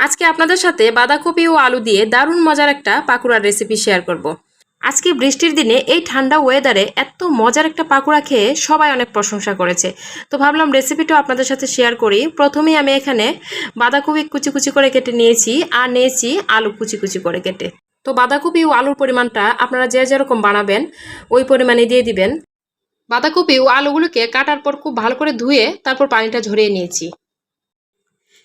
আজকে আপনাদের সাথে বাঁধাকপি ও আলু দিয়ে দারুণ মজার একটা পাকুড়ার রেসিপি শেয়ার করব। আজকে বৃষ্টির দিনে এই ঠান্ডা ওয়েদারে এত মজার একটা পাকুড়া খেয়ে সবাই অনেক প্রশংসা করেছে। তো ভাবলাম রেসিপিটাও আপনাদের সাথে শেয়ার করি। প্রথমেই আমি এখানে বাঁধাকপি কুচি কুচি করে কেটে নিয়েছি আর নিয়েছি আলু কুচি কুচি করে কেটে। তো বাঁধাকপি ও আলুর পরিমাণটা আপনারা যে যেরকম বানাবেন, ওই পরিমাণে দিয়ে দিবেন। বাঁধাকপি ও আলুগুলোকে কাটার পর খুব ভালো করে ধুয়ে তারপর পানিটা ঝরিয়ে নিয়েছি।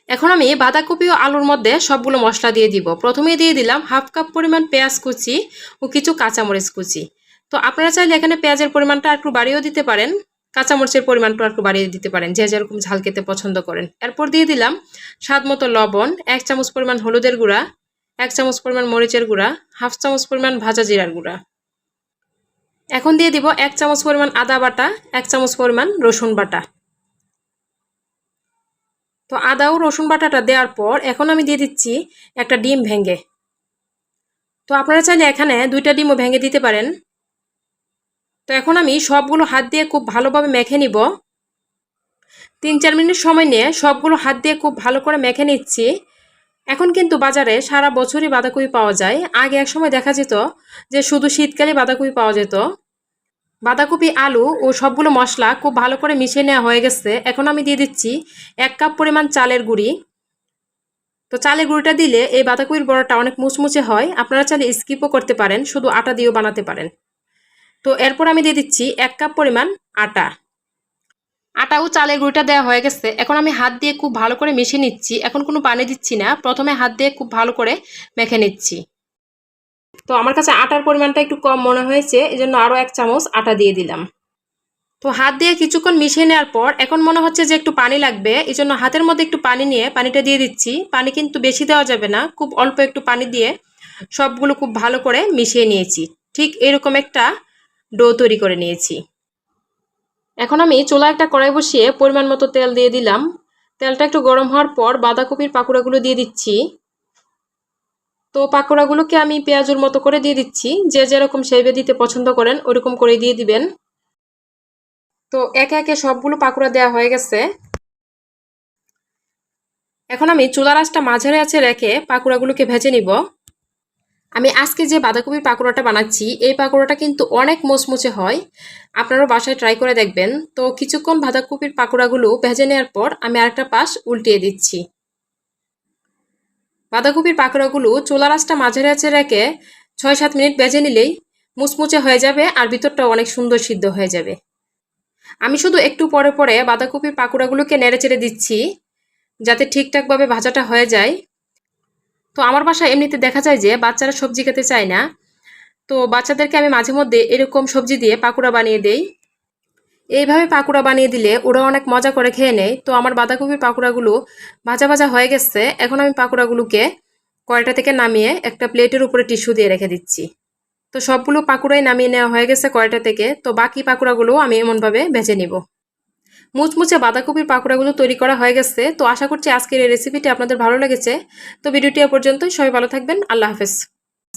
এখন আমি বাঁধাকপি ও আলুর মধ্যে সবগুলো মশলা দিয়ে দিব। প্রথমে দিয়ে দিলাম হাফ কাপ পরিমাণ পেঁয়াজ কুচি ও কিছু কাঁচামরিচ কুচি। তো আপনারা চাইলে এখানে পেঁয়াজের পরিমাণটা একটু বাড়িয়েও দিতে পারেন, কাঁচামরিচের পরিমাণটা একটু বাড়িয়ে দিতে পারেন, যে যেরকম ঝাল খেতে পছন্দ করেন। এরপর দিয়ে দিলাম স্বাদ মতো লবণ, এক চামচ পরিমাণ হলুদের গুঁড়া, এক চামচ পরিমাণ মরিচের গুঁড়া, হাফ চামচ পরিমাণ ভাজা জিরার গুঁড়া। এখন দিয়ে দিব এক চামচ পরিমাণ আদা বাটা, এক চামচ পরিমাণ রসুন বাটা। তো আদা ও রসুন বাটাটা দেওয়ার পর এখন আমি দিয়ে দিচ্ছি একটা ডিম ভেঙে। তো আপনারা চাইলে এখানে দুইটা ডিমও ভেঙে দিতে পারেন। তো এখন আমি সবগুলো হাত দিয়ে খুব ভালোভাবে মেখে নিব। তিন চার মিনিট সময় নিয়ে সবগুলো হাত দিয়ে খুব ভালো করে মেখে নিচ্ছি। এখন কিন্তু বাজারে সারা বছরই বাঁধাকপি পাওয়া যায়। আগে এক সময় দেখা যেত যে শুধু শীতকালে বাঁধাকপি পাওয়া যেত। বাঁধাকপি, আলু ও সবগুলো মশলা খুব ভালো করে মিশিয়ে নেওয়া হয়ে গেছে। এখন আমি দিয়ে দিচ্ছি এক কাপ পরিমাণ চালের গুঁড়ি। তো চালের গুঁড়িটা দিলে এই বাঁধাকপির বড়াটা অনেক মুচমুচে হয়। আপনারা চাইলে স্কিপও করতে পারেন, শুধু আটা দিয়েও বানাতে পারেন। তো এরপর আমি দিয়ে দিচ্ছি এক কাপ পরিমাণ আটা। আটা ও চালের গুঁড়িটা দেওয়া হয়ে গেছে। এখন আমি হাত দিয়ে খুব ভালো করে মিশিয়ে নিচ্ছি। এখন কোনো পানি দিচ্ছি না। প্রথমে হাত দিয়ে খুব ভালো করে মেখে নিচ্ছি। তো আমার কাছে আটার পরিমাণটা একটু কম মনে হয়েছে এই জন্য আরও এক চামচ আটা দিয়ে দিলাম। তো হাত দিয়ে কিছুক্ষণ মিশিয়ে নেওয়ার পর এখন মনে হচ্ছে যে একটু পানি লাগবে এই জন্য হাতের মধ্যে একটু পানি নিয়ে পানিটা দিয়ে দিচ্ছি। পানি কিন্তু বেশি দেওয়া যাবে না, খুব অল্প একটু পানি দিয়ে সবগুলো খুব ভালো করে মিশিয়ে নিয়েছি। ঠিক এরকম একটা ডো তৈরি করে নিয়েছি। এখন আমি চুলা একটা কড়াই বসিয়ে পরিমাণ মতো তেল দিয়ে দিলাম। তেলটা একটু গরম হওয়ার পর বাঁধাকপির পাকুড়াগুলো দিয়ে দিচ্ছি। তো পাকোড়াগুলোকে আমি পেঁয়াজুর মতো করে দিয়ে দিচ্ছি। যে যেরকম শেপে দিতে পছন্দ করেন, ওরকম করে দিয়ে দিবেন। তো একে একে সবগুলো পাকোড়া দেওয়া হয়ে গেছে। এখন আমি চুলার আঁচটা মাঝারে আছে রেখে পাকোড়াগুলোকে ভেজে নিব। আমি আজকে যে বাঁধাকপির পাকোড়াটা বানাচ্ছি, এই পাকোড়াটা কিন্তু অনেক মোচমুচে হয়। আপনারাও বাসায় ট্রাই করে দেখবেন। তো কিছুক্ষণ বাঁধাকপির পাকোড়াগুলো ভেজে নেওয়ার পর আমি আরেকটা পাশ উল্টিয়ে দিচ্ছি। বাঁধাকপির পাকোড়াগুলো চোলা রাসটা মাঝারে আছে রেখে ছয় সাত মিনিট বেজে নিলেই মুচমুচে হয়ে যাবে আর ভিতরটাও অনেক সুন্দর সিদ্ধ হয়ে যাবে। আমি শুধু একটু পরে পরে বাঁধাকপির পাকোড়াগুলোকে নেড়ে চেড়ে দিচ্ছি যাতে ঠিকঠাকভাবে ভাজাটা হয়ে যায়। তো আমার বাসায় এমনিতে দেখা যায় যে বাচ্চারা সবজি খেতে চায় না। তো বাচ্চাদেরকে আমি মাঝে মধ্যে এরকম সবজি দিয়ে পাকোড়া বানিয়ে দেই। এইভাবে পাকুড়া বানিয়ে দিলে ওরা অনেক মজা করে খেয়ে নেয়। তো আমার বাঁধাকপির পাকুড়াগুলো ভাজা ভাজা হয়ে গেছে। এখন আমি পাকোড়াগুলোকে কয়টা থেকে নামিয়ে একটা প্লেটের উপরে টিস্যু দিয়ে রেখে দিচ্ছি। তো সবগুলো পাকুড়াই নামিয়ে নেওয়া হয়ে গেছে কয়টা থেকে। তো বাকি পাকুড়াগুলো আমি এমনভাবে ভেজে নিব। মুচমুচে বাঁধাকপির পাকুড়াগুলো তৈরি করা হয়ে গেছে। তো আশা করছি আজকের এই রেসিপিটি আপনাদের ভালো লেগেছে। তো ভিডিওটি এ পর্যন্তই। সবাই ভালো থাকবেন। আল্লাহ হাফেজ।